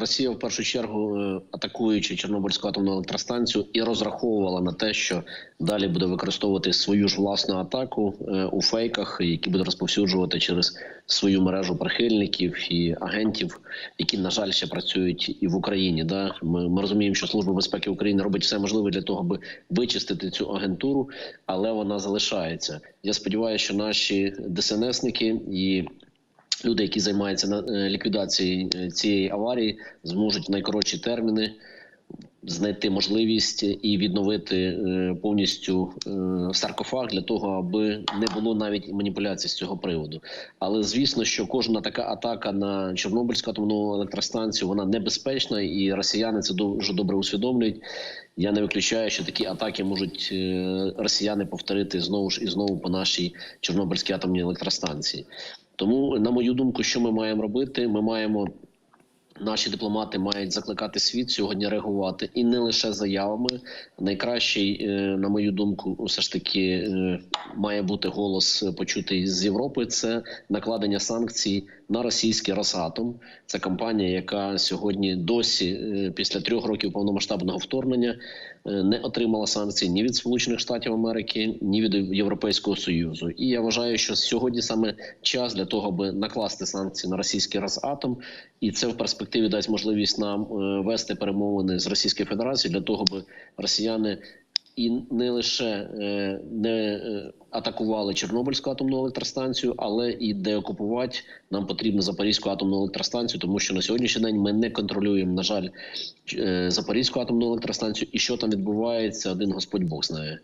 Росія в першу чергу е, атакуючи Чорнобильську атомну електростанцію і розраховувала на те, що далі буде використовувати свою ж власну атаку е, у фейках, які буде розповсюджувати через свою мережу прихильників і агентів, які на жаль ще працюють і в Україні. Да ми, ми розуміємо, що служба безпеки України робить все можливе для того, аби вичистити цю агентуру, але вона залишається. Я сподіваюся, що наші ДСНСники і люди, які займаються на е, ліквідацією е, цієї аварії, зможуть в найкоротші терміни знайти можливість і відновити е, повністю саркофаг для того, аби не було навіть маніпуляцій з цього приводу. Але звісно, що кожна така атака на Чорнобильську атомну електростанцію вона небезпечна, і росіяни це дуже добре усвідомлюють. Я не виключаю, що такі атаки можуть росіяни повторити знову ж і знову по нашій Чорнобильській атомній електростанції. Тому, на мою думку, що ми маємо робити? Ми маємо Наші дипломати мають закликати світ сьогодні реагувати і не лише заявами. Найкращий, е, на мою думку, все ж таки е, має бути голос почутий з Європи. Це накладення санкцій на російський Росатом. Це компанія, яка сьогодні досі, е, після трьох років повномасштабного вторгнення, е, не отримала санкцій ні від Сполучених Штатів Америки, ні від Європейського союзу. І я вважаю, що сьогодні саме час для того, аби накласти санкції на російський Росатом, і це в перспективі дасть можливість нам е, вести перемовини з Російською Федерацією для того, аби росіяни і не лише е, не е, атакували Чорнобильську атомну електростанцію, але і деокупувати нам потрібно Запорізьку атомну електростанцію, тому що на сьогоднішній день ми не контролюємо, на жаль, Запорізьку атомну електростанцію, і що там відбувається, один Господь Бог знає.